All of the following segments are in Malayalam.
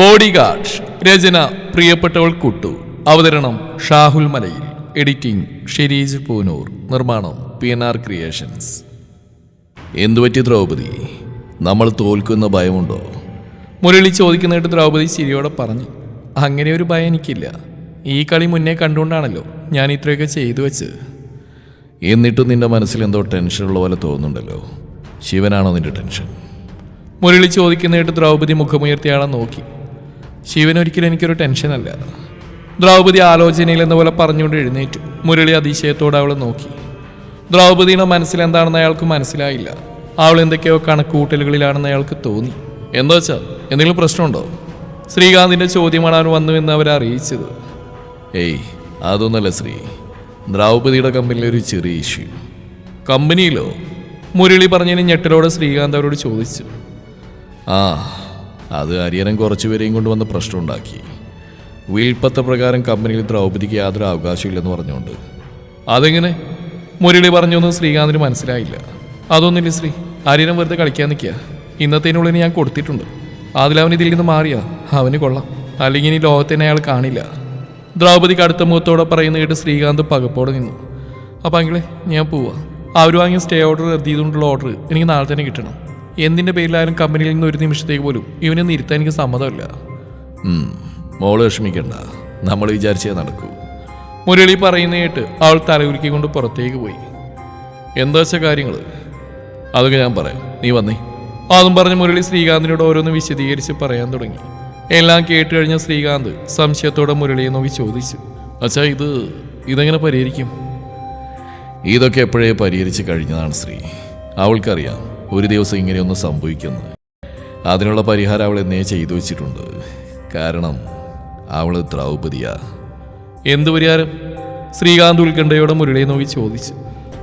ബോഡി ഗാർഡ് രചന പ്രിയപ്പെട്ടവൾ കുട്ടു. അവതരണം ഷാഹുൽ മലയിൽ. എഡിറ്റിംഗ് ഷിരീജ് പൂനൂർ. നിർമ്മാണം പി എൻ ആർ ക്രിയേഷൻസ്. എന്തുപറ്റി ദ്രൗപദി? നമ്മൾ തോൽക്കുന്ന ഭയമുണ്ടോ? മുരളി ചോദിക്കുന്നതായിട്ട് ദ്രൗപദി ചിരിയോടെ പറഞ്ഞു അങ്ങനെ ഒരു ഭയം എനിക്കില്ല. ഈ കളി മുന്നേ കണ്ടുകൊണ്ടാണല്ലോ ഞാൻ ഇത്രയൊക്കെ ചെയ്തു വെച്ച്. എന്നിട്ടും നിന്റെ മനസ്സിൽ എന്തോ ടെൻഷനുള്ള പോലെ തോന്നുന്നുണ്ടല്ലോ. ശിവനാണോ നിന്റെ ടെൻഷൻ മുരളി ചോദിക്കുന്നതായിട്ട് ദ്രൗപദി മുഖമുയർത്തിയാളെ നോക്കി. ശിവൻ ഒരിക്കലും എനിക്കൊരു ടെൻഷനല്ല ദ്രൗപദി ആലോചനയിൽ എന്ന പോലെ പറഞ്ഞുകൊണ്ട് എഴുന്നേറ്റു. മുരളി അതിശയത്തോടെ അവൾ നോക്കി. ദ്രൗപദിയുടെ മനസ്സിൽ എന്താണെന്ന് അയാൾക്ക് മനസ്സിലായില്ല. അവൾ എന്തൊക്കെയോ കണക്കൂട്ടലുകളിലാണെന്ന് അയാൾക്ക് തോന്നി. എന്താ വെച്ചാൽ എന്തെങ്കിലും പ്രശ്നമുണ്ടോ? ശ്രീകാന്തിന്റെ ചോദ്യമാണ് അവൻ വന്നുവെന്ന് അവരെ അറിയിച്ചത്. ഏയ് അതൊന്നല്ല ശ്രീ. ദ്രൗപദിയുടെ കമ്പനിയിലെ ഒരു ചെറിയ ഇഷ്യൂ കമ്പനിയിലോ? മുരളി പറഞ്ഞതിന് ഞെട്ടലോടെ ശ്രീകാന്ത് അവരോട് ചോദിച്ചു. ആ അത് ഹരിയനം കുറച്ചുപേരെയും കൊണ്ടുവന്ന് പ്രശ്നമുണ്ടാക്കി. വിൽപ്പത്ത പ്രകാരം കമ്പനിയിൽ ദ്രൗപദിക്ക് യാതൊരു അവകാശമില്ലെന്ന് പറഞ്ഞുകൊണ്ട്. അതെങ്ങനെ? മുരളി പറഞ്ഞൊന്നും ശ്രീകാന്തിന് മനസ്സിലായില്ല. അതൊന്നുമില്ല ശ്രീ. അരിയനം വെറുതെ കളിക്കാൻ നിൽക്കുക. ഇന്നത്തേനുള്ളിൽ ഞാൻ കൊടുത്തിട്ടുണ്ട്. അതിലവൻ ഇതിൽ നിന്ന് മാറിയാ. അവന് കൊള്ളാം. അല്ലെങ്കിൽ ഇനി ലോകത്തിനെ അയാൾ കാണില്ല. ദ്രൗപദിക്ക് അടുത്ത മുഖത്തോടെ പറയുന്ന കേട്ട് ശ്രീകാന്ത് പകപ്പോടെ നിന്നു. അപ്പം അങ്കിളെ ഞാൻ പോവാ. അവർ വാങ്ങിയ സ്റ്റേ ഓർഡർ റദ്ദ് ചെയ്തുകൊണ്ടുള്ള ഓർഡർ എനിക്ക് നാളെ തന്നെ കിട്ടണം. എന്തിന്റെ പേരിലായാലും കമ്പനിയിൽ നിന്ന് ഒരു നിമിഷത്തേക്ക് പോലും ഇവനെ നിർത്താൻ എനിക്ക് സമ്മതമില്ല. മോൾ വിഷമിക്കണ്ട. നമ്മൾ വിചാരിച്ചേ നടക്കൂ. മുരളി പറയുന്ന കേട്ട് അവൾ തലകുലുക്കിക്കൊണ്ട് പുറത്തേക്ക് പോയി. എന്താ വെച്ച കാര്യങ്ങൾ അതൊക്കെ ഞാൻ പറയാം. നീ വന്നേ. അതും പറഞ്ഞ് മുരളി ശ്രീകാന്തിനോട് ഓരോന്ന് വിശദീകരിച്ച് പറയാൻ തുടങ്ങി. എല്ലാം കേട്ട് കഴിഞ്ഞ ശ്രീകാന്ത് സംശയത്തോടെ മുരളിയെ നോക്കി ചോദിച്ചു. അച്ഛാ ഇത് ഇതെങ്ങനെ പരിഹരിക്കും? ഇതൊക്കെ എപ്പോഴേ പരിഹരിച്ച് കഴിഞ്ഞതാണ് ശ്രീ. അവൾക്കറിയാം. ഒരു ദിവസം ഇങ്ങനെയൊന്ന് സംഭവിക്കുന്നത് അതിനുള്ള പരിഹാരം അവൾ എന്നേ ചെയ്തു വെച്ചിട്ടുണ്ട്. കാരണം അവൾ ദ്രൗപതിയാ എന്ത് പരിഹാരം? ശ്രീകാന്ത് ഉൽക്കണ്ഠയോടെ മുരളിയെ നോക്കി ചോദിച്ചു.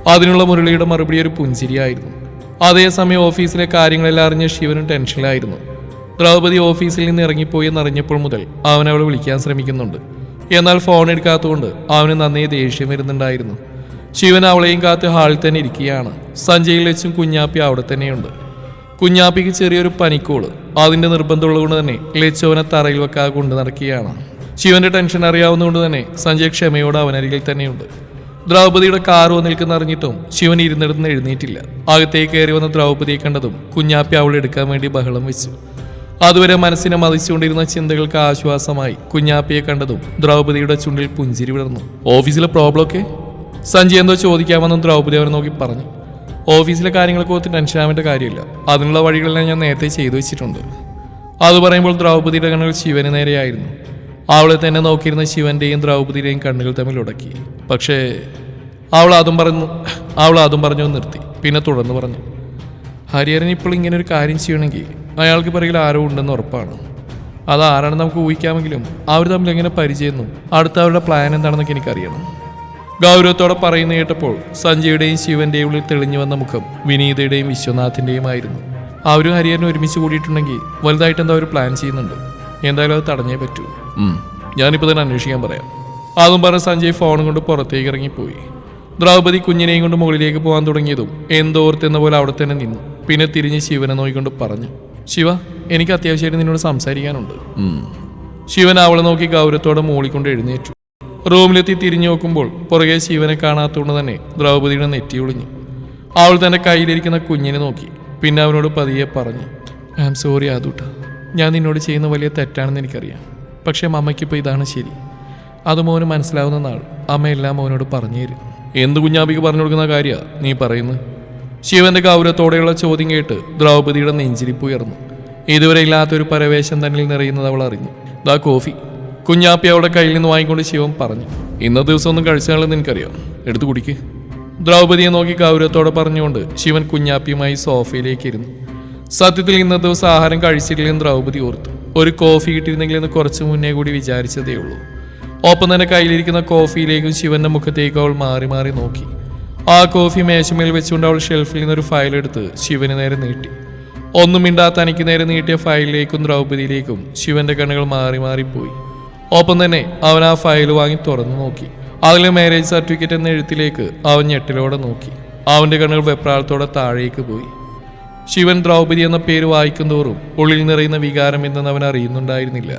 അതിനുള്ള മുരളിയുടെ മറുപടി ഒരു പുഞ്ചിരിയായിരുന്നു. അതേസമയം ഓഫീസിലെ കാര്യങ്ങളെല്ലാം അറിഞ്ഞ ശിവനും ടെൻഷനിലായിരുന്നു. ദ്രൗപതി ഓഫീസിൽ നിന്ന് ഇറങ്ങിപ്പോയി എന്നറിഞ്ഞപ്പോൾ മുതൽ അവൻ അവളെ വിളിക്കാൻ ശ്രമിക്കുന്നുണ്ട്. എന്നാൽ ഫോൺ എടുക്കാത്തതുകൊണ്ട് അവന് നന്നേ ദേഷ്യം വരുന്നുണ്ടായിരുന്നു. ശിവൻ അവളെയും കാത്ത് ഹാളിൽ തന്നെ ഇരിക്കുകയാണ്. സഞ്ജയിൽ വെച്ചും കുഞ്ഞാപ്പി അവിടെ തന്നെയുണ്ട്. കുഞ്ഞാപ്പിക്ക് ചെറിയൊരു പനിക്കോൾ. അതിന്റെ നിർബന്ധമുള്ളതുകൊണ്ട് തന്നെ ലച്ചോനെ തറയിൽ വെക്കാതെ കൊണ്ടു നടക്കുകയാണ്. ശിവന്റെ ടെൻഷൻ അറിയാവുന്നതുകൊണ്ട് തന്നെ സഞ്ജയ് ക്ഷമയോടെ അവനരികിൽ തന്നെയുണ്ട്. ദ്രൗപതിയുടെ കാർ വന്ന് നിൽക്കുന്ന അറിഞ്ഞിട്ടും ശിവൻ ഇരുന്നിടുന്ന് എഴുന്നേറ്റില്ല. അകത്തേക്ക് കയറി വന്ന ദ്രൗപതിയെ കണ്ടതും കുഞ്ഞാപ്പി അവളെ എടുക്കാൻ വേണ്ടി ബഹളം വെച്ചു. അതുവരെ മനസ്സിനെ മതിച്ചുകൊണ്ടിരുന്ന ചിന്തകൾക്ക് ആശ്വാസമായി കുഞ്ഞാപ്പിയെ കണ്ടതും ദ്രൗപതിയുടെ ചുണ്ടിൽ പുഞ്ചിരി വിടർന്നു. ഓഫീസിലെ പ്രോബ്ലം ഒക്കെ? സഞ്ജയ് എന്തോ ചോദിക്കാമെന്നും ദ്രൗപദി അവനെ നോക്കി പറഞ്ഞു. ഓഫീസിലെ കാര്യങ്ങൾക്ക് ഓർത്ത് ടെൻഷൻ ആവേണ്ട കാര്യമില്ല. അതിനുള്ള വഴികളെല്ലാം ഞാൻ നേരത്തെ ചെയ്തു വെച്ചിട്ടുണ്ട്. അത് പറയുമ്പോൾ ദ്രൗപദിയുടെ കണ്ണുകൾ ശിവന് നേരെയായിരുന്നു. അവളെ തന്നെ നോക്കിയിരുന്ന ശിവന്റെയും ദ്രൗപദിയുടെയും കണ്ണുകൾ തമ്മിൽ ഉടക്കി. പക്ഷേ അവൾ അതും പറഞ്ഞു അവൾ അതും പറഞ്ഞു നിർത്തി. പിന്നെ തുടർന്ന് പറഞ്ഞു. ഹരിഹരൻ ഇപ്പോൾ ഇങ്ങനെ ഒരു കാര്യം ചെയ്യണമെങ്കിൽ അയാൾക്ക് പിറകിൽ ആരോ ഉണ്ടെന്ന് ഉറപ്പാണ്. അത് ആരാണെന്ന് നമുക്ക് ഊഹിക്കാമെങ്കിലും അവർ തമ്മിൽ എങ്ങനെ പരിചയമെന്നും അടുത്ത അവരുടെ പ്ലാൻ എന്താണെന്നൊക്കെ എനിക്കറിയണം. ഗൗരവത്തോടെ പറയുന്ന കേട്ടപ്പോൾ സഞ്ജയുടെയും ശിവന്റെയും ഉള്ളിൽ തെളിഞ്ഞു വന്ന മുഖം വിനീതയുടെയും വിശ്വനാഥിന്റെയും ആയിരുന്നു അവരും ഹരിയനും ഒരുമിച്ച് കൂടിയിട്ടുണ്ടെങ്കിൽ വലുതായിട്ട് എന്താ ഒരു പ്ലാൻ ചെയ്യുന്നുണ്ട്. എന്തായാലും അത് തടഞ്ഞേ പറ്റൂ. ഞാനിപ്പോൾ തന്നെ അന്വേഷിക്കാൻ പറയാം. അതും പറഞ്ഞ സഞ്ജയ് ഫോണും കൊണ്ട് പുറത്തേക്ക് ഇറങ്ങിപ്പോയി. ദ്രൗപദി കുഞ്ഞിനെയും കൊണ്ട് മുകളിലേക്ക് പോകാൻ തുടങ്ങിയതും എന്തോർത്തെന്ന പോലെ അവിടെ തന്നെ നിന്നു. പിന്നെ തിരിഞ്ഞ് ശിവനെ നോക്കിക്കൊണ്ട് പറഞ്ഞു ശിവ എനിക്ക് അത്യാവശ്യമായിട്ട് നിന്നോട് സംസാരിക്കാനുണ്ട്. ശിവൻ അവളെ നോക്കി ഗൗരവത്തോടെ മൂളിക്കൊണ്ട് എഴുന്നേറ്റു. റൂമിലെത്തി തിരിഞ്ഞു നോക്കുമ്പോൾ പുറകെ ശിവനെ കാണാത്തതുകൊണ്ട് തന്നെ ദ്രൗപതിയുടെ നെറ്റി ഒളിഞ്ഞു. അവൾ തന്റെ കയ്യിലിരിക്കുന്ന കുഞ്ഞിനെ നോക്കി. പിന്നെ അവനോട് പതിയെ പറഞ്ഞു ഐ ആം സോറി ആദൂട്ട. ഞാൻ നിന്നോട് ചെയ്യുന്ന വലിയ തെറ്റാണെന്ന് എനിക്കറിയാം. പക്ഷേ മമ്മയ്ക്കിപ്പോൾ ഇതാണ് ശരി. അത് മോന് മനസ്സിലാവുന്ന നാൾ അമ്മ എല്ലാം മോനോട് പറഞ്ഞു തരും. എന്ത് കുഞ്ഞാബിക്ക് പറഞ്ഞു കൊടുക്കുന്ന കാര്യമാണ് നീ പറയുന്നത്? ശിവന്റെ ഗൗരവത്തോടെയുള്ള ചോദ്യം കേട്ട് ദ്രൗപതിയുടെ നെഞ്ചിരിപ്പ് ഉയർന്നു. ഇതുവരെ ഇല്ലാത്തൊരു പരവേശം തന്നിൽ നിറയുന്നത് അവൾ അറിഞ്ഞു. ദാ കോഫി. കുഞ്ഞാപ്പി അവളുടെ കയ്യിൽ നിന്ന് വാങ്ങിക്കൊണ്ട് ശിവം പറഞ്ഞു ഇന്നത്തെ ദിവസം ഒന്നും കഴിച്ചാണെന്ന് എനിക്കറിയാം എടുത്തു കുടിക്ക്. ദ്രൗപതിയെ നോക്കി ഗൗരവത്തോടെ പറഞ്ഞുകൊണ്ട് ശിവൻ കുഞ്ഞാപ്പിയുമായി സോഫയിലേക്ക് ഇരുന്നു. സത്യത്തിൽ ഇന്നത്തെ ദിവസം ആഹാരം കഴിച്ചിട്ടില്ലെന്ന് ദ്രൗപതി ഓർത്തു. ഒരു കോഫി കിട്ടിയിരുന്നെങ്കിൽ എന്ന് കുറച്ച് മുന്നേ കൂടി വിചാരിച്ചതേ ഉള്ളൂ. ഒപ്പം തന്നെ കയ്യിലിരിക്കുന്ന കോഫിയിലേക്കും ശിവന്റെ മുഖത്തേക്കും അവൾ മാറി മാറി നോക്കി. ആ കോഫി മേശമേൽ വെച്ചുകൊണ്ട് അവൾ ഷെൽഫിൽ നിന്നൊരു ഫയൽ എടുത്ത് ശിവന് നേരെ നീട്ടി. ഒന്നും മിണ്ടാത്ത തനിക്ക് നേരെ നീട്ടിയ ഫയലിലേക്കും ദ്രൗപതിയിലേക്കും ശിവന്റെ കണ്ണുകൾ മാറി മാറിപ്പോയി ഒപ്പം തന്നെ അവൻ ആ ഫയൽ വാങ്ങി തുറന്നു നോക്കി. അതിലെ മാരേജ് സർട്ടിഫിക്കറ്റ് എന്ന എഴുത്തിലേക്ക് അവൻ ഞെട്ടിലോടെ നോക്കി. അവന്റെ കണ്ണുകൾ വെപ്രാളത്തോടെ താഴേക്ക് പോയി. ശിവൻ ദ്രൗപദി എന്ന പേര് വായിക്കും തോറും ഉള്ളിൽ നിറയുന്ന വികാരം എന്തെന്ന് അവൻ അറിയുന്നുണ്ടായിരുന്നില്ല.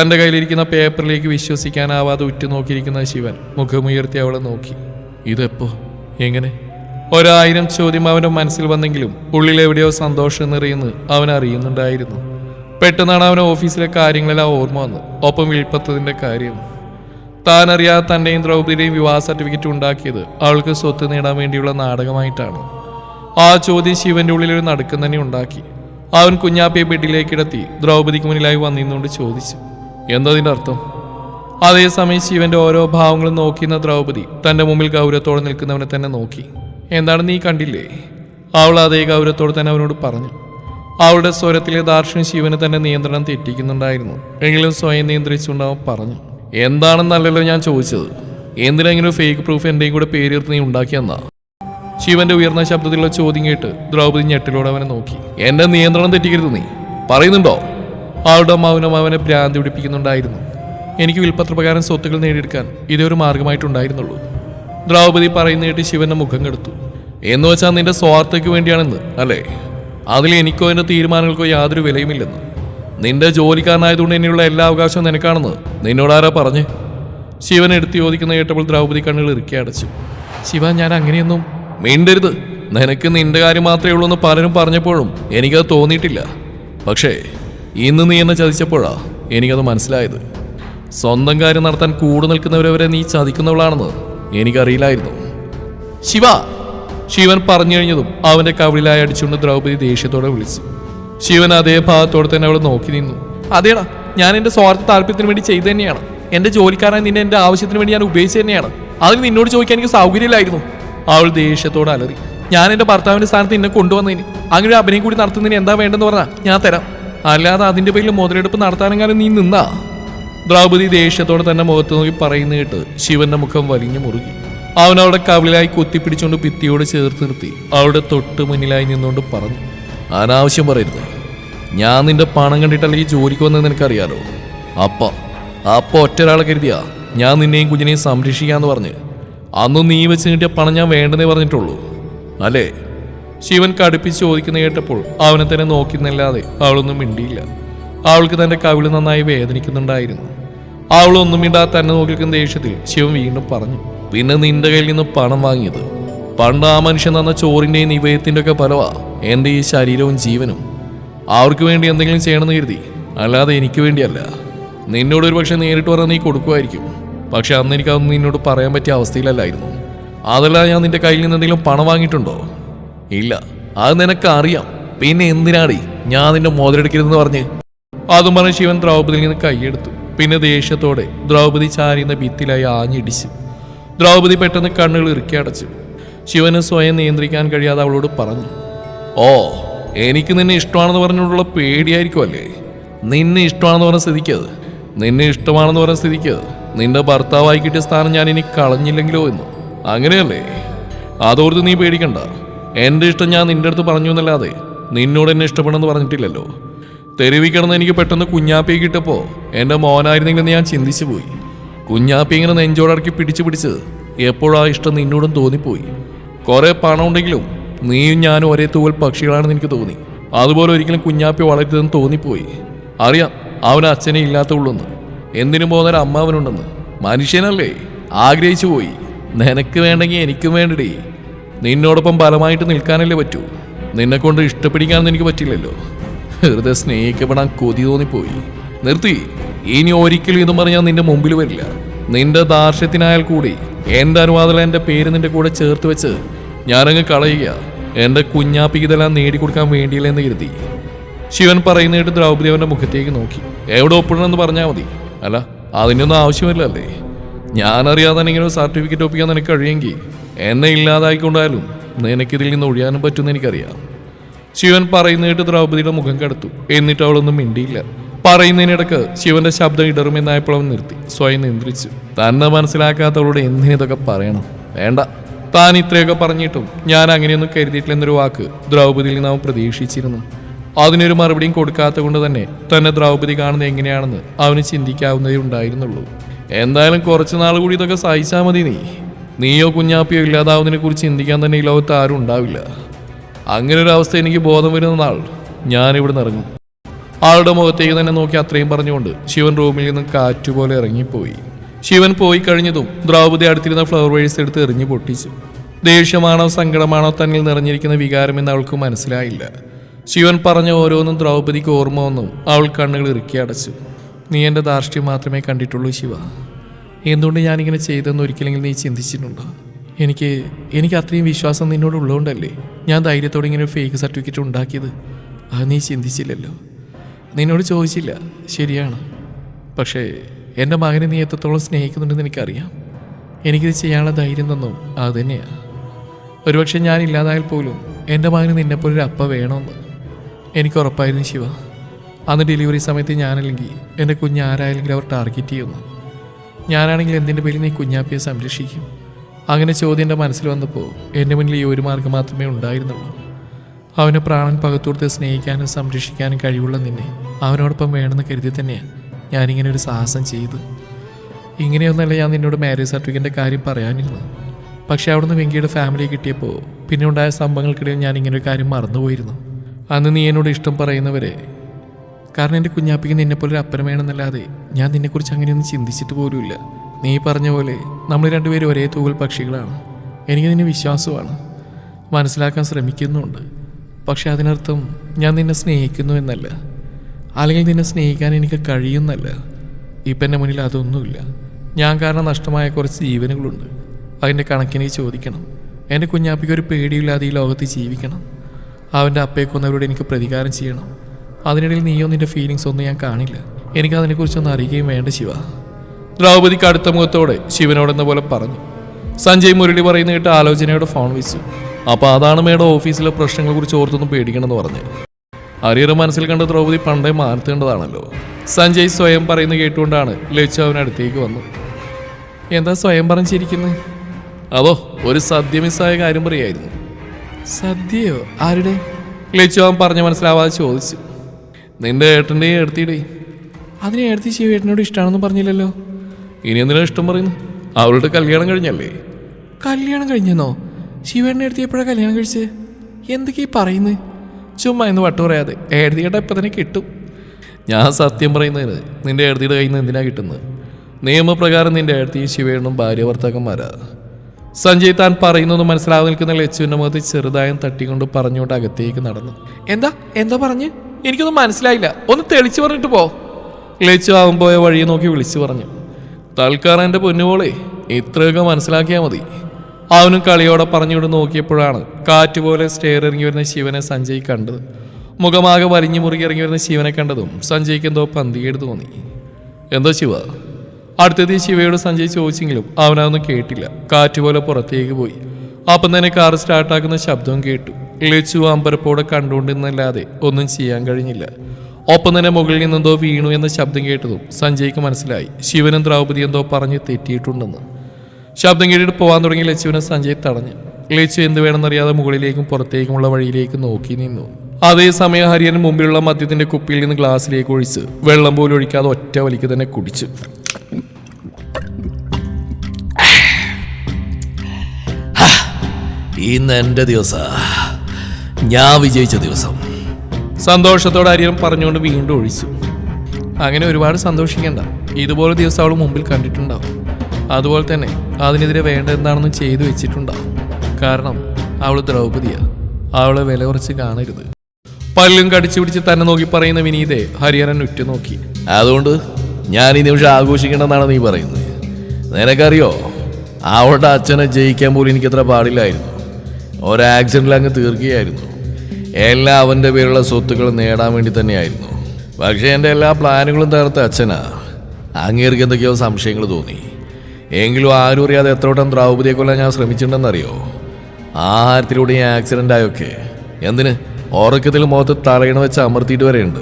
തന്റെ കയ്യിലിരിക്കുന്ന പേപ്പറിലേക്ക് വിശ്വസിക്കാനാവാതെ ഉറ്റുനോക്കിയിരിക്കുന്ന ശിവൻ മുഖമുയർത്തി അവളെ നോക്കി. ഇതെപ്പോ? എങ്ങനെ? ഒരായിരം ചോദ്യം അവന്റെ മനസ്സിൽ വന്നെങ്കിലും ഉള്ളിൽ എവിടെയോ സന്തോഷം നിറയുന്നു അവൻ അറിയുന്നുണ്ടായിരുന്നു. പെട്ടെന്നാണ് അവൻ ഓഫീസിലെ കാര്യങ്ങളെല്ലാം ഓർമ്മ വന്നത്. ഒപ്പം വിൽപ്പത്തതിന്റെ കാര്യം. താനറിയാതെ തന്റെയും ദ്രൗപതിയുടെയും വിവാഹ സർട്ടിഫിക്കറ്റ് ഉണ്ടാക്കിയത് അവൾക്ക് സ്വത്ത് നേടാൻ വേണ്ടിയുള്ള നാടകമായിട്ടാണ്. ആ ചോദ്യം ശിവന്റെ ഉള്ളിൽ ഒരു നടുക്കം തന്നെ ഉണ്ടാക്കി. അവൻ കുഞ്ഞാപ്പിയെ ബെഡിലേക്ക് ദ്രൗപതിക്ക് മുന്നിലായി വന്നിരുന്നുകൊണ്ട് ചോദിച്ചു എന്തതിന്റെ അർത്ഥം? അതേസമയം ശിവന്റെ ഓരോ ഭാവങ്ങളും നോക്കിയിരുന്ന ദ്രൗപതി തന്റെ മുമ്പിൽ ഗൗരവത്തോടെ നിൽക്കുന്നവനെ തന്നെ നോക്കി. എന്താണ് നീ കണ്ടില്ലേ? അവൾ അതേ ഗൗരവത്തോടെ തന്നെ അവനോട് പറഞ്ഞു. അവളുടെ സ്വരത്തിലെ ദാർഷ്ട്യം ശിവന് തന്നെ നിയന്ത്രണം തെറ്റിക്കുന്നുണ്ടായിരുന്നു. എങ്കിലും സ്വയം നിയന്ത്രിച്ചുകൊണ്ട് അവൻ പറഞ്ഞു എന്താണെന്നല്ലല്ലോ ഞാൻ ചോദിച്ചത്. എന്തിനെങ്കിലും ഫേക്ക് പ്രൂഫ് എന്റെയും കൂടെ പേരെടുത്ത് നീ ഉണ്ടാക്കിയെന്നാ ശിവന്റെ ഉയർന്ന ശബ്ദത്തിലുള്ള ചോദ്യം കേട്ട് ദ്രൗപദി ഞെട്ടിലൂടെ അവനെ നോക്കി. എന്റെ നിയന്ത്രണം തെറ്റിക്കരുത് നീ. പറയുന്നുണ്ടോ? അവളുടെ മൗനം അവനെ ഭ്രാന്തി പിടിപ്പിക്കുന്നുണ്ടായിരുന്നു. എനിക്ക് വിൽപ്പത്രപ്രകാരം സ്വത്തുക്കൾ നേടിയെടുക്കാൻ ഇതേ ഒരു മാർഗമായിട്ടുണ്ടായിരുന്നുള്ളൂ. ദ്രൗപദി പറയുന്ന കേട്ട് ശിവന്റെ മുഖം കെടുത്തു. എന്ന് വെച്ചാൽ നിന്റെ സ്വാർത്ഥയ്ക്ക് വേണ്ടിയാണെന്ന് അല്ലേ? അതിൽ എനിക്കോ എന്റെ തീരുമാനങ്ങൾക്കോ യാതൊരു വിലയുമില്ലെന്ന്. നിന്റെ ജോലിക്കാരനായതുകൊണ്ട് ഇനിയുള്ള എല്ലാ അവകാശവും നിനക്കാണെന്ന് നിന്നോടാരാ പറഞ്ഞ്? ശിവൻ എടുത്ത് ചോദിക്കുന്ന കേട്ടപ്പോൾ ദ്രൗപദി കണ്ണുകൾ ഇറുക്കി അടച്ചു. ശിവ ഞാൻ അങ്ങനെയൊന്നും മിണ്ടരുത്. നിനക്ക് നിന്റെ കാര്യം മാത്രമേ ഉള്ളൂ എന്ന് പലരും പറഞ്ഞപ്പോഴും എനിക്കത് തോന്നിയിട്ടില്ല. പക്ഷേ ഇന്ന് നീ എന്നെ ചതിച്ചപ്പോഴാ എനിക്കത് മനസ്സിലായത്. സ്വന്തം കാര്യം നടത്താൻ കൂടെ നിൽക്കുന്നവരവരെ നീ ചതിക്കുന്നവളാണെന്ന് എനിക്കറിയില്ലായിരുന്നു. ശിവ! ശിവൻ പറഞ്ഞു കഴിഞ്ഞതും അവന്റെ കവിളിലായി അടിച്ചുകൊണ്ട് ദ്രൗപദി ദേഷ്യത്തോടെ വിളിച്ചു. ശിവൻ അതേ ഭാഗത്തോടെ തന്നെ അവൾ നോക്കി നിന്നു. അതേടാ ഞാൻ എന്റെ സ്വാർത്ഥ താല്പര്യത്തിന് വേണ്ടി ചെയ്തു തന്നെയാണ്. എന്റെ ജോലിക്കാരൻ നിന്നെ എന്റെ ആവശ്യത്തിന് വേണ്ടി ഞാൻ ഉപയോഗിച്ചു തന്നെയാണ്. അതിന് നിന്നോട് ചോദിക്കാൻ എനിക്ക് സൗകര്യമില്ലായിരുന്നു. അവൾ ദേഷ്യത്തോടെ അലറി. ഞാൻ എന്റെ ഭർത്താവിന്റെ സ്ഥാനത്ത് നിന്നെ കൊണ്ടുവന്നതിന് അങ്ങനെ ഒരു അഭിനയം കൂടി നടത്തുന്നതിന് എന്താ വേണ്ടെന്ന് പറഞ്ഞാ ഞാൻ തരാം. അല്ലാതെ അതിന്റെ പേരിൽ മുതലെടുപ്പ് നടത്താനെങ്കിലും നീ നിന്നാ. ദ്രൗപദി ദേഷ്യത്തോടെ തന്നെ മുഖത്ത് നോക്കി പറയുന്ന കേട്ട് ശിവന്റെ മുഖം വലിഞ്ഞു മുറുകി. അവൻ അവളുടെ കവിളിലായി കുത്തിപ്പിടിച്ചുകൊണ്ട് ഭിത്തിയോട് ചേർത്ത് നിർത്തി. അവളുടെ തൊട്ട് മുന്നിലായി നിന്നുകൊണ്ട് പറഞ്ഞു അനാവശ്യം പറയരുത്. ഞാൻ നിന്റെ പണം കണ്ടിട്ടല്ല ഈ ജോലിക്ക് വന്നത് നിനക്കറിയാലോ. അപ്പ അപ്പ ഒറ്റൊരാളെ കരുതിയാ ഞാൻ നിന്നെയും കുഞ്ഞിനെയും സംരക്ഷിക്കാന്ന് പറഞ്ഞ്. അന്ന് നീ വെച്ച് കിട്ടിയ പണം ഞാൻ വേണ്ടെന്നേ പറഞ്ഞിട്ടുള്ളൂ. അല്ലേ? ശിവൻ കടുപ്പിച്ച് ചോദിക്കുന്ന കേട്ടപ്പോൾ അവനെ തന്നെ നോക്കുന്നല്ലാതെ അവളൊന്നും മിണ്ടിയില്ല. അവൾക്ക് തന്റെ കവിൾ നന്നായി വേദനിക്കുന്നുണ്ടായിരുന്നു. അവളൊന്നും മിണ്ടാ തന്നെ നോക്കിക്കുന്ന ദേഷ്യത്തിൽ ശിവൻ വീണ്ടും പറഞ്ഞു പിന്നെ നിന്റെ കയ്യിൽ നിന്ന് പണം വാങ്ങിയത്. പണ്ട് ആ മനുഷ്യൻ തന്ന ചോറിന്റെയും നിവേദത്തിന്റെ ഒക്കെ പലവാ എന്റെ ഈ ശരീരവും ജീവനും. അവർക്ക് വേണ്ടി എന്തെങ്കിലും ചെയ്യണമെന്ന് കരുതി. അല്ലാതെ എനിക്ക് വേണ്ടിയല്ല. നിന്നോട് ഒരു പക്ഷെ നേരിട്ട് പറഞ്ഞാൽ നീ കൊടുക്കുമായിരിക്കും. പക്ഷെ അന്ന് എനിക്കതൊന്നും നിന്നോട് പറയാൻ പറ്റിയ അവസ്ഥയിലല്ലായിരുന്നു. അതല്ല ഞാൻ നിന്റെ കയ്യിൽ നിന്ന് എന്തെങ്കിലും പണം വാങ്ങിയിട്ടുണ്ടോ? ഇല്ല. അത് നിനക്ക് അറിയാം പിന്നെ എന്തിനാടി ഞാൻ നിന്റെ മോതിരെടുക്കരുതെന്ന് പറഞ്ഞ്? അതും പറഞ്ഞ് ശിവൻ ദ്രൗപദിയിൽ നിന്ന് കൈയെടുത്തു. പിന്നെ ദേഷ്യത്തോടെ ദ്രൗപദി ചാരിയുന്ന ഭിത്തിലായി ആഞ്ഞിടിച്ചു. ദ്രൗപദി പെട്ടെന്ന് കണ്ണുകൾ ഇറുക്കി അടച്ചു. ശിവന് സ്വയം നിയന്ത്രിക്കാൻ കഴിയാതെ അവളോട് പറഞ്ഞു ഓ എനിക്ക് നിന്നെ ഇഷ്ടമാണെന്ന് പറഞ്ഞുകൊണ്ടുള്ള പേടിയായിരിക്കും അല്ലേ? നിന്നെ ഇഷ്ടമാണെന്ന് പറഞ്ഞ സ്ഥിതിക്കത് നിന്നെ ഇഷ്ടമാണെന്ന് പറഞ്ഞ സ്ഥിതിക്കത് നിന്റെ ഭർത്താവായി കിട്ടിയ സ്ഥാനം ഞാൻ ഇനി കളഞ്ഞില്ലെങ്കിലോ എന്ന്. അങ്ങനെയല്ലേ? അതോർത്ത് നീ പേടിക്കണ്ട. എന്റെ ഇഷ്ടം ഞാൻ നിന്റെ അടുത്ത് പറഞ്ഞു എന്നല്ലാതെ നിന്നോട് എന്നെ ഇഷ്ടപ്പെടെന്ന് പറഞ്ഞിട്ടില്ലല്ലോ. തെരുവിക്കണമെന്ന് എനിക്ക് പെട്ടെന്ന് കുഞ്ഞാപ്പി കിട്ടപ്പോൾ എന്റെ മോനായിരുന്നെങ്കിൽ ഞാൻ ചിന്തിച്ചു പോയി. കുഞ്ഞാപ്പി ഇങ്ങനെ നെഞ്ചോടക്കി പിടിച്ചു പിടിച്ച് എപ്പോഴാ ഇഷ്ടം നിന്നോടും തോന്നിപ്പോയി? കുറെ പണം ഉണ്ടെങ്കിലും നീയും ഞാനും ഒരേ തൂവൽ പക്ഷികളാണെന്ന് എനിക്ക് തോന്നി. അതുപോലെ ഒരിക്കലും കുഞ്ഞാപ്പി വളരുതെന്ന് തോന്നിപ്പോയി. അറിയാം അവന് അച്ഛനെ ഇല്ലാത്തുള്ളൂന്ന് എന്തിനു പോകുന്നൊരു അമ്മാവനുണ്ടെന്ന്. മനുഷ്യനല്ലേ? ആഗ്രഹിച്ചു പോയി. നിനക്ക് വേണ്ടെങ്കിൽ എനിക്കും വേണ്ടടി. നിന്നോടൊപ്പം ബലമായിട്ട് നിൽക്കാനല്ലേ പറ്റൂ. നിന്നെ കൊണ്ട് ഇഷ്ടപ്പെടിക്കാനൊന്നും എനിക്ക് പറ്റില്ലല്ലോ. വെറുതെ സ്നേഹിക്കപ്പെടാൻ കൊതി തോന്നിപ്പോയി. നിർത്തി. ഇനി ഒരിക്കലും ഇതും പറഞ്ഞാൽ നിന്റെ മുമ്പിൽ വരില്ല. നിന്റെ ദാർഷ്യത്തിനായാൽ കൂടി എന്റെ അനുവാദം എന്റെ പേര് നിന്റെ കൂടെ ചേർത്ത് വെച്ച് ഞാനങ്ങ് കളയുക. എന്റെ കുഞ്ഞാപ്പിക്ക് ഇതെല്ലാം നേടിക്കൊടുക്കാൻ വേണ്ടിയില്ലെന്ന് കരുതി. ശിവൻ പറയുന്നതായിട്ട് ദ്രൗപദി അവന്റെ മുഖത്തേക്ക് നോക്കി. എവിടെ ഒപ്പിടണമെന്ന് പറഞ്ഞാൽ മതി. അല്ല അതിനൊന്നും ആവശ്യമില്ലല്ലേ? ഞാനറിയാതെ ഇങ്ങനെ സർട്ടിഫിക്കറ്റ് ഒപ്പിക്കാൻ നിനക്ക് കഴിയുമെങ്കിൽ എന്നെ ഇല്ലാതായിക്കൊണ്ടായാലും നിനക്കിതിൽ നിന്ന് ഒഴിയാനും പറ്റുമെന്ന് എനിക്കറിയാം. ശിവൻ പറയുന്നതായിട്ട് ദ്രൗപദിയുടെ മുഖം കടത്തു. എന്നിട്ട് അവളൊന്നും മിണ്ടിയില്ല. പറയുന്നതിനിടക്ക് ശിവന്റെ ശബ്ദം ഇടറുമെന്നായപ്പോൾ അവൻ നിർത്തി സ്വയം നിയന്ത്രിച്ചു. തന്നെ മനസ്സിലാക്കാത്തവളോട് എന്തിനിതൊക്കെ പറയണം? വേണ്ട. താൻ ഇത്രയൊക്കെ പറഞ്ഞിട്ടും ഞാൻ അങ്ങനെയൊന്നും കരുതിയിട്ടില്ലെന്നൊരു വാക്ക് ദ്രൗപദിയിൽ നിന്ന് അവൻ പ്രതീക്ഷിച്ചിരുന്നു. അതിനൊരു മറുപടിയും കൊടുക്കാത്ത കൊണ്ട് തന്നെ തന്നെ ദ്രൗപദി കാണുന്നത് എങ്ങനെയാണെന്ന് അവന് ചിന്തിക്കാവുന്നതേ ഉണ്ടായിരുന്നുള്ളൂ. എന്തായാലും കുറച്ചു നാൾ കൂടി ഇതൊക്കെ സഹിച്ചാൽ മതി നീ. നീയോ കുഞ്ഞാപ്പിയോ ഇല്ലാതാവുന്നതിനെ കുറിച്ച് ചിന്തിക്കാൻ തന്നെ ഈ ലോകത്ത് ആരും ഉണ്ടാവില്ല. അങ്ങനെ ഒരു അവസ്ഥ എനിക്ക് ബോധം വരുന്ന നാൾ ഞാനിവിടെ ഇറങ്ങും. ആളുടെ മുഖത്തേക്ക് തന്നെ നോക്കി അത്രയും പറഞ്ഞുകൊണ്ട് ശിവൻ റൂമിൽ നിന്ന് കാറ്റുപോലെ ഇറങ്ങിപ്പോയി. ശിവൻ പോയി കഴിഞ്ഞതും ദ്രൗപദി അടുത്തിരുന്ന ഫ്ലവർ വേഴ്സ് എടുത്ത് എറിഞ്ഞു പൊട്ടിച്ചു. ദേഷ്യമാണോ സങ്കടമാണോ തന്നിൽ നിറഞ്ഞിരിക്കുന്ന വികാരമെന്ന് അവൾക്ക് മനസ്സിലായില്ല. ശിവൻ പറഞ്ഞ ഓരോന്നും ദ്രൗപദിക്ക് ഓർമ്മ വന്നു. അവൾ കണ്ണുകൾ ഇറുക്കി അടച്ചു. നീ എന്റെ ധാർഷ്ട്യം മാത്രമേ കണ്ടിട്ടുള്ളൂ ശിവ. എന്തുകൊണ്ട് ഞാനിങ്ങനെ ചെയ്തെന്ന് ഒരിക്കലെങ്കിലും നീ ചിന്തിച്ചിട്ടുണ്ടോ? എനിക്ക് എനിക്ക് അത്രയും വിശ്വാസം നിന്നോട് ഉള്ളതുകൊണ്ടല്ലേ ഞാൻ ധൈര്യത്തോടെ ഇങ്ങനെ ഫേക്ക് സർട്ടിഫിക്കറ്റ് ഉണ്ടാക്കിയത്? അത് നീ ചിന്തിച്ചില്ലല്ലോ. നിന്നോട് ചോദിച്ചില്ല. ശരിയാണ്. പക്ഷേ എന്റെ മകനെ നീ എത്രത്തോളം സ്നേഹിക്കുന്നുണ്ടെന്ന് എനിക്കറിയാം. എനിക്കിത് ചെയ്യാനുള്ള ധൈര്യം തന്നും അത് തന്നെയാണ് ഒരുപക്ഷെ ഞാൻ ഇല്ലാതായാൽ പോലും എന്റെ മകന് നിന്നെപ്പോലൊരു അപ്പ വേണമെന്ന് എനിക്ക് ഉറപ്പായിരുന്നു ശിവ. അന്ന് ഡെലിവറി സമയത്ത് ഞാനല്ലെങ്കിൽ എന്റെ കുഞ്ഞ് ആരായാലെങ്കിലും അവർ ടാർഗറ്റ് ചെയ്യുന്നു. ഞാനാണെങ്കിൽ എന്തിന്റെ പേരിൽ നീ കുഞ്ഞാപ്പിയെ സംരക്ഷിക്കും? അങ്ങനെ ചോദ്യം എന്റെ മനസ്സിൽ വന്നപ്പോൾ എന്റെ മുന്നിൽ ഈ ഒരു മാർഗം മാത്രമേ ഉണ്ടായിരുന്നുള്ളൂ. അവന് പ്രാണൻ പകത്തൂർത്ത് സ്നേഹിക്കാനും സംരക്ഷിക്കാനും കഴിവുള്ള നിന്നെ. അവനോടൊപ്പം വേണമെന്ന് കരുതി തന്നെയാണ് ഞാനിങ്ങനെ ഒരു സാഹസം ചെയ്തു. ഇങ്ങനെയൊന്നല്ല ഞാൻ നിന്നോട് മാരേജ് സർട്ടിഫിക്കറ്റിന്റെ കാര്യം പറയാനിരുന്നു പക്ഷേ അവിടുന്ന് വെങ്കിയുടെ ഫാമിലി കിട്ടിയപ്പോൾ പിന്നെ ഉണ്ടായ സംഭവങ്ങൾക്കിടയിൽ ഞാൻ ഇങ്ങനെ ഒരു കാര്യം മറന്നുപോയിരുന്നു. അന്ന് നീ എന്നോട് ഇഷ്ടം പറയുന്നവരെ കാരണം എന്റെ കുഞ്ഞാപ്പിക്ക് നിന്നെപ്പോലെ ഒരു അപ്പനം വേണമെന്നല്ലാതെ ഞാൻ നിന്നെക്കുറിച്ച് അങ്ങനെയൊന്നും ചിന്തിച്ചിട്ട് പോലുമില്ല. നീ പറഞ്ഞ പോലെ നമ്മൾ രണ്ടുപേരും ഒരേ തൂവൽ പക്ഷികളാണ്. എനിക്ക് നിന്നെ വിശ്വാസമാണ്. മനസ്സിലാക്കാൻ ശ്രമിക്കുന്നുമുണ്ട്. പക്ഷെ അതിനർത്ഥം ഞാൻ നിന്നെ സ്നേഹിക്കുന്നു എന്നല്ല. അല്ലെങ്കിൽ നിന്നെ സ്നേഹിക്കാൻ എനിക്ക് കഴിയുന്നല്ല. ഇപ്പം എന്റെ മുന്നിൽ അതൊന്നുമില്ല. ഞാൻ കാരണം നഷ്ടമായ കുറച്ച് ജീവനുകളുണ്ട്. അതിന്റെ കണക്കിനെ ചോദിക്കണം. എന്റെ കുഞ്ഞാപ്പയ്ക്ക് ഒരു പേടിയില്ലാതെ ഈ ലോകത്ത് ജീവിക്കണം. അവന്റെ അപ്പയെ കൊന്നവരോട് എനിക്ക് പ്രതികാരം ചെയ്യണം. അതിനിടയിൽ നീയോ നിന്റെ ഫീലിങ്സ് ഒന്നും ഞാൻ കാണില്ല. എനിക്ക് അതിനെക്കുറിച്ചൊന്നും അറിയുകയും വേണ്ട ശിവ. ദ്രൗപതി അടുത്ത മുഖത്തോടെ ശിവനോടെന്ന പോലെ പറഞ്ഞു. സഞ്ജയ് മുരളി പറയുന്ന കേട്ട് ആലോചനയോടെ ഫോൺ വെച്ചു അപ്പൊ അതാണ് മേഡം ഓഫീസിലെ പ്രശ്നങ്ങളെ കുറിച്ച് ഓർത്തൊന്നും പേടിക്കണമെന്ന് പറഞ്ഞു അരിയർ മനസ്സിൽ കണ്ട ദ്രൗപദി പണ്ടേ മാറ്റേണ്ടതാണല്ലോ സഞ്ജയ് സ്വയം പറയുന്നത് കേട്ടുകൊണ്ടാണ് ലച്ചു അവനടുത്തേക്ക് വന്നു എന്താ സ്വയം പറഞ്ഞിരിക്കുന്നത് അതോ ഒരു സദ്യ മിസ്സായ കാര്യം പറയായിരുന്നു? സദ്യയോ? ആരുടെ? ലച്ചു അവൻ പറഞ്ഞ മനസ്സിലാവാതെ ചോദിച്ചു. നിന്റെ ഏട്ടന്റെയും എടുത്തിടേ അതിനെ എടുത്തി ഏട്ടനോട് ഇഷ്ടമാണെന്ന് പറഞ്ഞില്ലല്ലോ. ഇനി എന്തിനാ ഇഷ്ടം പറയുന്നു? അവളുടെ കല്യാണം കഴിഞ്ഞല്ലേ? കല്യാണം കഴിഞ്ഞെന്നോ? ശിവേട്ടനെ എഴുതിയപ്പോഴാണ് കല്യാണം കഴിച്ചത് എന്തൊക്കെ ഈ പറയുന്നത് ചുമ്മാ എന്ന് വട്ടു പറയാതെ. എഴുതിയുടെ ഇപ്പം തന്നെ കിട്ടും. ഞാൻ സത്യം പറയുന്നതിന് നിന്റെ എഴുതിയുടെ കയ്യിൽ നിന്ന് എന്തിനാണ് കിട്ടുന്നത്? നിയമപ്രകാരം നിന്റെ എഴുത്തി ശിവേണ്ണും ഭാര്യ ഭർത്താക്കന്മാരാ. സഞ്ജയ് താൻ പറയുന്നൊന്നും മനസ്സിലാതെ നിൽക്കുന്ന ലച്ചുവിന്റെ മുഖത്ത് ചെറുതായും തട്ടിക്കൊണ്ട് പറഞ്ഞുകൊണ്ട് അകത്തേക്ക് നടന്നു. എന്താ? എന്താ പറഞ്ഞ്? എനിക്കൊന്നും മനസ്സിലായില്ല. ഒന്ന് തെളിച്ചു പറഞ്ഞിട്ട് പോ. ലച്ചു പോയ വഴിയെ നോക്കി വിളിച്ചു പറഞ്ഞു. തൽക്കാലം എന്റെ പൊന്നുപോളെ ഇത്രയൊക്കെ മനസ്സിലാക്കിയാൽ മതി. അവനും കളിയോടെ പറഞ്ഞുകൊണ്ട് നോക്കിയപ്പോഴാണ് കാറ്റുപോലെ സ്റ്റെയർ ഇറങ്ങി വരുന്ന ശിവനെ സഞ്ജയ് കണ്ടത്. മുഖമാകെ വലിഞ്ഞു മുറുകി ഇറങ്ങി വരുന്ന ശിവനെ കണ്ടതും സഞ്ജയ്ക്ക് എന്തോ പന്തികേട് തോന്നി. എന്തോ ശിവ? അടുത്തത് ശിവയോട് സഞ്ജയ് ചോദിച്ചെങ്കിലും അവനതൊന്നും കേട്ടില്ല. കാറ്റുപോലെ പുറത്തേക്ക് പോയി. അപ്പം തന്നെ കാർ സ്റ്റാർട്ടാക്കുന്ന ശബ്ദവും കേട്ടു. ലച്ചു അമ്പരപ്പോടെ കണ്ടുകൊണ്ടിരുന്നല്ലാതെ ഒന്നും ചെയ്യാൻ കഴിഞ്ഞില്ല. ഒപ്പം തന്നെ മുകളിൽ നിന്നെന്തോ വീണു എന്ന ശബ്ദം കേട്ടതും സഞ്ജയ്ക്ക് മനസ്സിലായി. ശിവനും ദ്രൗപദി എന്തോ പറഞ്ഞ് തെറ്റിയിട്ടുണ്ടെന്ന്. ശബ്ദം കേട്ടിട്ട് പോകാൻ തുടങ്ങി ലച്ചുവിനെ സഞ്ജയ് തടഞ്ഞു. ലച്ചു എന്ത് വേണമെന്നറിയാതെ മുകളിലേക്കും പുറത്തേക്കുമുള്ള വഴിയിലേക്ക് നോക്കി നിന്നു. അതേസമയം ഹരിയൻ മുമ്പിലുള്ള മദ്യത്തിന്റെ കുപ്പിയിൽ നിന്ന് ഗ്ലാസ്സിലേക്ക് ഒഴിച്ച് വെള്ളം പോലും ഒഴിക്കാതെ ഒറ്റ വലിക്ക് തന്നെ കുടിച്ചു. ഇന്ന് എന്റെ ദിവസ. ഞാൻ വിജയിച്ച ദിവസം. സന്തോഷത്തോടെ ഹരിയൻ പറഞ്ഞുകൊണ്ട് വീണ്ടും ഒഴിച്ചു. അങ്ങനെ ഒരുപാട് സന്തോഷിക്കണ്ട. ഇതുപോലെ ദിവസം അവൾ മുമ്പിൽ കണ്ടിട്ടുണ്ടാവും. അതുപോലെ തന്നെ അതിനെതിരെ വേണ്ട എന്താണെന്ന് ചെയ്തു വെച്ചിട്ടുണ്ടാവും കാരണം അവൾ ദ്രൗപതിയാ. അവളെ വില കുറച്ച് കാണരുത്. പല്ലും കടിച്ചു പിടിച്ച് തന്നെ നോക്കി പറയുന്ന വിനീതെ ഹരിഹരൻ ഉറ്റുനോക്കി. അതുകൊണ്ട് ഞാൻ ഈ നിമിഷം ആഘോഷിക്കണമെന്നാണ് നീ പറയുന്നത്. നിനക്കറിയോ? അവളുടെ അച്ഛനെ ജയിക്കാൻ പോലും എനിക്കത്ര പാടില്ലായിരുന്നു. ഒരു ആക്സിഡന്റിൽ അങ്ങ് തീർക്കുകയായിരുന്നു. എല്ലാം അവന്റെ പേരുള്ള സ്വത്തുക്കൾ നേടാൻ വേണ്ടി തന്നെയായിരുന്നു. പക്ഷേ എന്റെ എല്ലാ പ്ലാനുകളും തകർത്ത അച്ഛനാ. അങ്ങേർക്ക് എന്തൊക്കെയോ സംശയങ്ങൾ തോന്നി. എങ്കിലും ആരും അറിയാതെ എത്രോട്ടം ദ്രൗപതിയെ കൊല്ലാൻ ഞാൻ ശ്രമിച്ചിട്ടുണ്ടെന്നറിയോ? ആഹാരത്തിലൂടെ ഈ ആക്സിഡന്റ് ആയൊക്കെ. എന്തിന്? ഉറക്കത്തിൽ മുഖത്ത് തലയിണ വെച്ച് അമർത്തിയിട്ട് വരെയുണ്ട്.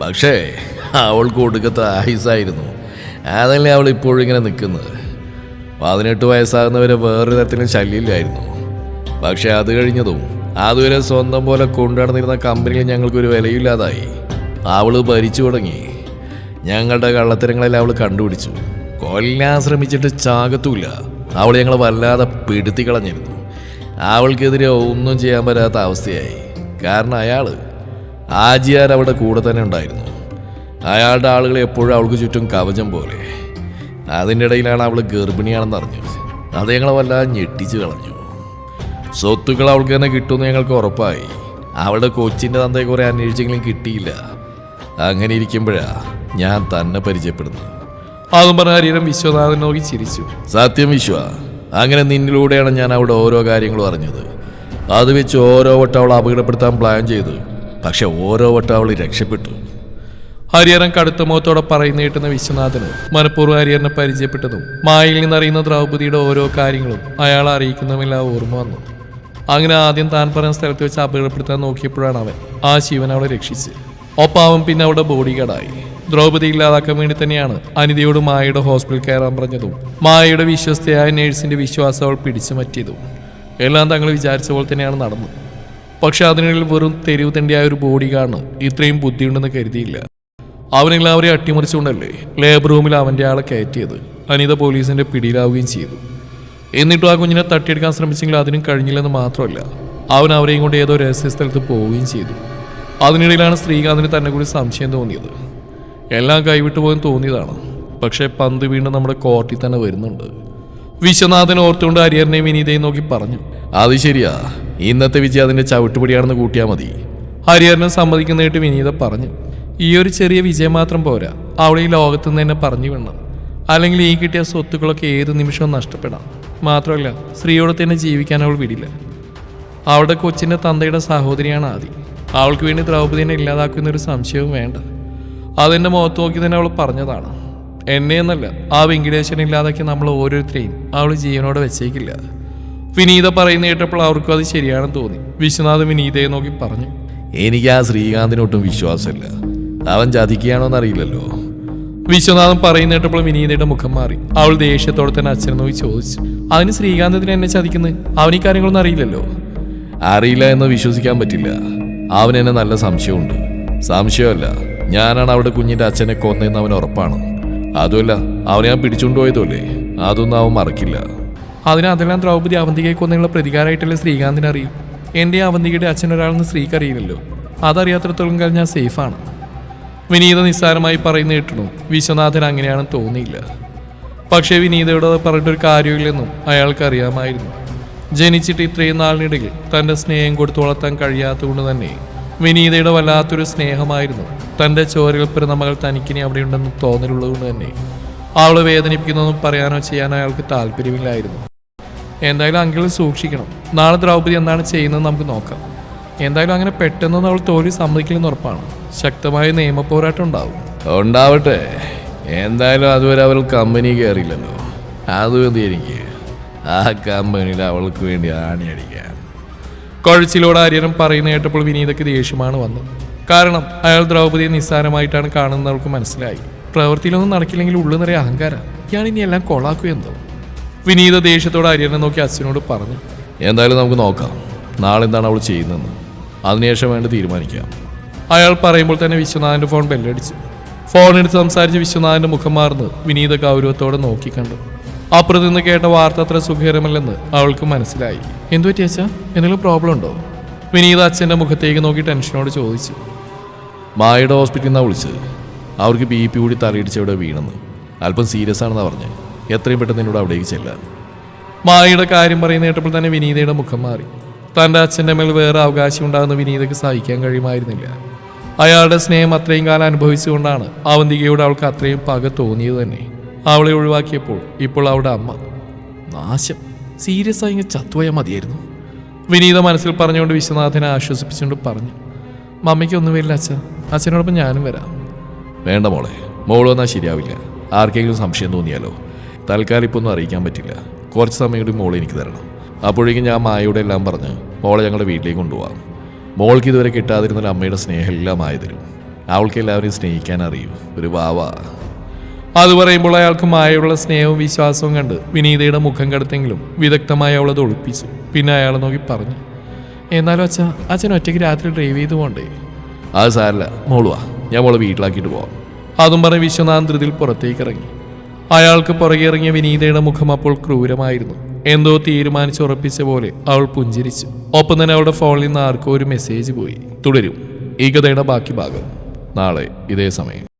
പക്ഷേ അവൾക്ക് ഒടുക്കത്തെ ആയുസായിരുന്നു. അതല്ലേ അവൾ ഇപ്പോഴും ഇങ്ങനെ നിൽക്കുന്നത്. പതിനെട്ട് വയസ്സാകുന്നവരെ വേറൊരു തരത്തിലും ശല്യമില്ലായിരുന്നു. പക്ഷേ അത് കഴിഞ്ഞതും അതുവരെ സ്വന്തം പോലെ കൊണ്ടുനടന്നിരുന്ന കമ്പനിയിൽ ഞങ്ങൾക്കൊരു വിലയില്ലാതായി. അവൾ ഭരിച്ചു തുടങ്ങി. ഞങ്ങളുടെ കള്ളത്തരങ്ങളെല്ലാം അവൾ കണ്ടുപിടിച്ചു. കൊല്ലാൻ ശ്രമിച്ചിട്ട് ചാകത്തുമില്ല അവൾ ഞങ്ങളെ വല്ലാതെ പിടുത്തി കളഞ്ഞിരുന്നു. അവൾക്കെതിരെ ഒന്നും ചെയ്യാൻ പറ്റാത്ത അവസ്ഥയായി. കാരണം അയാൾ ആജിയാർ അവിടെ കൂടെ തന്നെ ഉണ്ടായിരുന്നു. അയാളുടെ ആളുകൾ എപ്പോഴും അവൾക്ക് ചുറ്റും കവചം പോലെ. അതിന്റെ ഇടയിലാണ് അവൾ ഗർഭിണിയാണെന്ന് അറിഞ്ഞു അത് ഞങ്ങളെ വല്ലാതെ ഞെട്ടിച്ച് കളഞ്ഞു. സ്വത്തുക്കൾ അവൾക്ക് തന്നെ കിട്ടുമെന്ന് ഞങ്ങൾക്ക് ഉറപ്പായി. അവളുടെ കൊച്ചിന്റെ തന്തയെ കുറെ അന്വേഷിച്ചെങ്കിലും കിട്ടിയില്ല. അങ്ങനെ ഇരിക്കുമ്പോഴാണ് ഞാൻ തന്നെ പരിചയപ്പെടുന്നത്. അതും പറഞ്ഞ ഹരിഹരൻ വിശ്വനാഥൻ നോക്കി ചിരിച്ചു. സത്യം വിശ്വ അങ്ങനെ നിന്നിലൂടെയാണ് ഞാൻ അവിടെ ഓരോ കാര്യങ്ങളും അറിഞ്ഞത്. അത് വെച്ച് ഓരോ വട്ടം അവളെ അപകടപ്പെടുത്താൻ പ്ലാൻ ചെയ്തു. പക്ഷെ ഓരോ വട്ടം അവൾ രക്ഷപ്പെട്ടു. ഹരിഹരൻ കടുത്ത മുഖത്തോടെ പറയുന്ന കേട്ടുന്ന വിശ്വനാഥന് മനഃപൂർവം ഹരിഹരനെ പരിചയപ്പെട്ടതും മായയിൽ നിന്നറിയുന്ന ദ്രൗപതിയുടെ ഓരോ കാര്യങ്ങളും അയാളെ അറിയിക്കുന്നതുമെല്ലാം ഓർമ്മ വന്നു. അങ്ങനെ ആദ്യം താൻ പറഞ്ഞ സ്ഥലത്ത് വെച്ച് അപകടപ്പെടുത്താൻ നോക്കിയപ്പോഴാണ് അവൻ ആ ശിവൻ അവളെ രക്ഷിച്ച് ഒപ്പം അവൻ പിന്നെ അവിടെ ബോഡി ഗാർഡായി ദ്രൗപദി ഇല്ലാതാക്കാൻ വേണ്ടി തന്നെയാണ് അനിതയോട് മായയുടെ ഹോസ്പിറ്റൽ കയറാൻ പറഞ്ഞതും. മായയുടെ വിശ്വസ്തയായ നേഴ്സിന്റെ വിശ്വാസം അവൾ പിടിച്ചു മാറ്റിയതും. എല്ലാം തങ്ങൾ വിചാരിച്ച പോലെ തന്നെയാണ് നടന്നത്. പക്ഷെ അതിനിടയിൽ വെറും തെരുവ് തണ്ടിയായ ഒരു ബോഡി കാണും ഇത്രയും ബുദ്ധിയുണ്ടെന്ന് കരുതിയില്ല. അവനെല്ലാവരെയും അട്ടിമറിച്ചുകൊണ്ടല്ലേ ലേബർ റൂമിൽ അവന്റെ ആളെ കയറ്റിയത്. അനിത പോലീസിന്റെ പിടിയിലാവുകയും ചെയ്തു. എന്നിട്ടും ആ കുഞ്ഞിനെ തട്ടിയെടുക്കാൻ ശ്രമിച്ചെങ്കിൽ അതിനും കഴിഞ്ഞില്ലെന്ന് മാത്രമല്ല അവൻ അവരെയും കൊണ്ട് ഏതോ രഹസ്യ സ്ഥലത്ത് പോവുകയും ചെയ്തു. അതിനിടയിലാണ് ശ്രീകാന്തിന് തന്നെ കൂടി സംശയം തോന്നിയത്. എല്ലാം കൈവിട്ടു പോയെന്ന് തോന്നിയതാണ്. പക്ഷേ പന്ത് വീണ്ടും നമ്മുടെ കോർട്ടിൽ തന്നെ വരുന്നുണ്ട്. വിശ്വനാഥൻ ഓർത്തുകൊണ്ട് ഹരിഹരനെയും വിനീതയും നോക്കി പറഞ്ഞു അത് ശരിയാ. ഇന്നത്തെ വിജയം അതിന്റെ ചവിട്ടുപടിയാണെന്ന് കൂട്ടിയാൽ മതി. ഹരിഹരനെ സമ്മതിക്കുന്നതായിട്ട് വിനീത പറഞ്ഞു ഈ ഒരു ചെറിയ വിജയം മാത്രം പോരാ. അവളെ ഈ ലോകത്തു നിന്ന് തന്നെ പറഞ്ഞു വിടണം. അല്ലെങ്കിൽ ഈ കിട്ടിയ സ്വത്തുക്കളൊക്കെ ഏത് നിമിഷവും നഷ്ടപ്പെടാം. മാത്രമല്ല സ്ത്രീയോടെ തന്നെ ജീവിക്കാൻ അവൾ വിടില്ല. അവളുടെ കൊച്ചിന്റെ തന്തയുടെ സഹോദരിയാണ് ആദി. അവൾക്ക് വേണ്ടി ദ്രൗപദിനെ ഇല്ലാതാക്കുന്ന ഒരു സംശയവും വേണ്ട. അതെന്റെ മുഖത്ത് നോക്കി തന്നെ അവൾ പറഞ്ഞതാണ്. എന്നെ എന്നല്ല ആ വെങ്കിടേശ്വരൻ ഇല്ലാതാക്കി നമ്മൾ ഓരോരുത്തരെയും അവൾ ജീവനോടെ വെച്ചേക്കില്ല. വിനീത പറയുന്ന കേട്ടപ്പോൾ അവർക്കും അത് ശരിയാണെന്ന് തോന്നി. വിശ്വനാഥ് വിനീതയെ നോക്കി പറഞ്ഞു. എനിക്ക് ആ ശ്രീകാന്തിനൊട്ടും വിശ്വാസമില്ല. അവൻ ചതിക്കുകയാണോന്ന് അറിയില്ലല്ലോ വിശ്വനാഥൻ പറയുന്ന കേട്ടപ്പോൾ വിനീതയുടെ മുഖം മാറി. അവൾ ദേഷ്യത്തോടെ തന്നെ അച്ഛനെ നോക്കി ചോദിച്ചു. അതിന് ശ്രീകാന്തത്തിന് എന്നെ ചതിക്കുന്നത് അവൻ ഈ കാര്യങ്ങളൊന്നും അറിയില്ലല്ലോ. അറിയില്ല എന്ന് വിശ്വസിക്കാൻ പറ്റില്ല. അവൻ എന്നെ നല്ല സംശയമുണ്ട്. സംശയമല്ല. ഞാനാണ് അവിടെ കുഞ്ഞിന്റെ അച്ഛനെ കൊന്നതെന്ന് അവൻ ഉറപ്പാണ്. അതുമല്ല അവനെ ഞാൻ പിടിച്ചുകൊണ്ട് പോയതല്ലേ? അതൊന്നും അവൻ മറക്കില്ല. അതിന് അതെല്ലാം ദ്രൗപദി അവന്തികയെ കൊന്നുള്ള പ്രതികാരമായിട്ടല്ലേ ശ്രീകാന്തിന് അറിയും? എന്റെ അവന്തികയുടെ അച്ഛൻ ഒരാളെന്ന് സ്ത്രീക്ക് അറിയില്ലല്ലോ അതറിയാത്തിടത്തോളം കാലം ഞാൻ സേഫാണ്. വിനീത നിസ്സാരമായി പറയുന്ന കേട്ടണു വിശ്വനാഥൻ അങ്ങനെയാണെന്ന് തോന്നിയില്ല. പക്ഷേ വിനീതയോട് പറഞ്ഞിട്ടൊരു കാര്യമില്ലെന്നും അയാൾക്ക് അറിയാമായിരുന്നു. ജനിച്ചിട്ട് ഇത്രയും നാളിനിടയിൽ തന്റെ സ്നേഹം കൊടുത്തു വളർത്താൻ കഴിയാത്തതുകൊണ്ട് തന്നെ വിനീതയുടെ വല്ലാത്തൊരു സ്നേഹമായിരുന്നു. തന്റെ ചോരകൾ പിറന്ന മകൾ തനിക്കിനി അവിടെയുണ്ടെന്ന് തോന്നലുള്ളതുകൊണ്ട് തന്നെ. അവളെ വേദനിപ്പിക്കുന്നതൊന്നും പറയാനോ ചെയ്യാനോ അയാൾക്ക് താല്പര്യമില്ലായിരുന്നു. എന്തായാലും അങ്കിൾ സൂക്ഷിക്കണം. നാളെ ദ്രൗപദി എന്താണ് ചെയ്യുന്നത് നമുക്ക് നോക്കാം. എന്തായാലും അങ്ങനെ പെട്ടെന്ന് അവൾ തോൽവി സമ്മതിക്കില്ലെന്ന് ഉറപ്പാണ്. ശക്തമായ നിയമ പോരാട്ടം ഉണ്ടാവും. ഉണ്ടാവട്ടെ. എന്തായാലും അതുവരെ അവൾ കമ്പനി കയറിയില്ലല്ലോ. അത് മതി എനിക്ക് ആ കമ്പനിയിൽ അവൾക്ക് വേണ്ടി ആണിയടിക്കാൻ. കുഴച്ചിലോട് ആര്യനും പറയുന്ന കേട്ടപ്പോൾ വിനീതയ്ക്ക് ദേഷ്യമാണ് വന്നത്. കാരണം അയാൾ ദ്രൗപതിയെ നിസ്സാരമായിട്ടാണ് കാണുന്നവർക്ക് അവൾക്ക് മനസ്സിലായി. പ്രവൃത്തിയിലൊന്നും നടക്കില്ലെങ്കിൽ ഉള്ളു നിറയെ അഹങ്കാരം. ഇയാൾ ഇനി എല്ലാം കൊളാക്കൂ എന്തോ? വിനീത ദേഷ്യത്തോട് ആര്യനെ നോക്കി അച്ഛനോട് പറഞ്ഞു എന്തായാലും നമുക്ക് നോക്കാം. നാളെ എന്താണ് അവൾ ചെയ്യുന്നതെന്ന്. അതിനുശേഷം വേണ്ട തീരുമാനിക്കാം. അയാൾ പറയുമ്പോൾ തന്നെ വിശ്വനാഥന്റെ ഫോൺ ബെല്ലടിച്ചു. ഫോൺ എടുത്ത് സംസാരിച്ച് വിശ്വനാഥന്റെ മുഖം മാറുന്നു. വിനീത ഗൗരവത്തോടെ നോക്കിക്കണ്ടു അപ്പുറത്ത് നിന്ന് കേട്ട വാർത്ത അത്ര സുഖകരമല്ലെന്ന് അവൾക്ക് മനസ്സിലായി. എന്തു പറ്റിയച്ചാ എന്തെങ്കിലും പ്രോബ്ലം ഉണ്ടോ? വിനീത അച്ഛന്റെ മുഖത്തേക്ക് നോക്കി ടെൻഷനോട് ചോദിച്ചു. മായയുടെ ഹോസ്പിറ്റലിൽ നിന്നാണ് വിളിച്ചത്. അവർക്ക് ബി പി കൂടി തലയിടിച്ച് അവിടെ വീണെന്ന്. അല്പം സീരിയസ് ആണെന്നാണ് പറഞ്ഞത് എത്രയും പെട്ടെന്ന് എന്നോട് അവിടേക്ക് ചെല്ലാൻ. മായയുടെ കാര്യം പറയുന്ന കേട്ടപ്പോൾ തന്നെ വിനീതയുടെ മുഖം മാറി. തന്റെ അച്ഛന്റെ മേൽ വേറെ അവകാശം ഉണ്ടാകുന്ന വിനീതയ്ക്ക് സഹിക്കാൻ കഴിയുമായിരുന്നില്ല. അയാളുടെ സ്നേഹം അത്രയും കാലം അനുഭവിച്ചുകൊണ്ടാണ് അവന്തികയോട് അവൾക്ക് അത്രയും പക തോന്നിയത് തന്നെ. അവളെ ഒഴിവാക്കിയപ്പോൾ ഇപ്പോൾ അവളുടെ അമ്മ. നാശം. സീരിയസ് ആയി ചത്തുപോയാൽ മതിയായിരുന്നു. വിനീത മനസ്സിൽ പറഞ്ഞുകൊണ്ട് വിശ്വനാഥനെ ആശ്വസിപ്പിച്ചുകൊണ്ട് പറഞ്ഞു. മമ്മിക്ക് ഒന്നും വരില്ല അച്ഛ. അച്ഛനോടൊപ്പം ഞാനും വരാം. വേണ്ട മോളെ. മോൾ വന്നാൽ ശരിയാവില്ല. ആർക്കെങ്കിലും സംശയം തോന്നിയാലോ? തൽക്കാലം ഇപ്പോൾ ഒന്നും അറിയിക്കാൻ പറ്റില്ല. കുറച്ച് സമയം കൂടി മോളെ എനിക്ക് തരണം. അപ്പോഴേക്കും ഞാൻ മായയോടെ എല്ലാം പറഞ്ഞ് മോളെ ഞങ്ങളുടെ വീട്ടിലേക്ക് കൊണ്ടുപോകാം മോൾക്ക് ഇതുവരെ കിട്ടാതിരുന്ന ഒരു അമ്മയുടെ സ്നേഹം എല്ലാം ആയി തരും. അവൾക്ക് എല്ലാവരെയും സ്നേഹിക്കാൻ അറിയൂ. ഒരു വാവ. അത് പറയുമ്പോൾ അയാൾക്ക് മായയുള്ള സ്നേഹവും വിശ്വാസവും കണ്ട് വിനീതയുടെ മുഖം കടുത്തെങ്കിലും വിദഗ്ധമായി അവളത് ഒളിപ്പിച്ചു. പിന്നെ അയാളെ നോക്കി പറഞ്ഞു. എന്നാലും അച്ഛ അച്ഛൻ ഒറ്റയ്ക്ക് രാത്രി ഡ്രൈവ് ചെയ്ത് പോണ്ടേ അത് സാരല്ല. മോളുവാ ഞാൻ മോളെ വീട്ടിലാക്കിയിട്ട് പോവാം. അതും പറഞ്ഞ് വിശ്വനാഥൻ ധൃതിയിൽ പുറത്തേക്ക് ഇറങ്ങി. അയാൾക്ക് പുറകെ ഇറങ്ങിയ വിനീതയുടെ മുഖം അപ്പോൾ ക്രൂരമായിരുന്നു. എന്തോ തീരുമാനിച്ചുറപ്പിച്ച പോലെ അവൾ പുഞ്ചിരിച്ചു. ഒപ്പം തന്നെ അവളുടെ ഫോണിൽ നിന്ന് ആർക്കോ ഒരു മെസ്സേജ് പോയി. തുടരും. ഈ കഥയുടെ ബാക്കി ഭാഗം. നാളെ ഇതേ സമയം.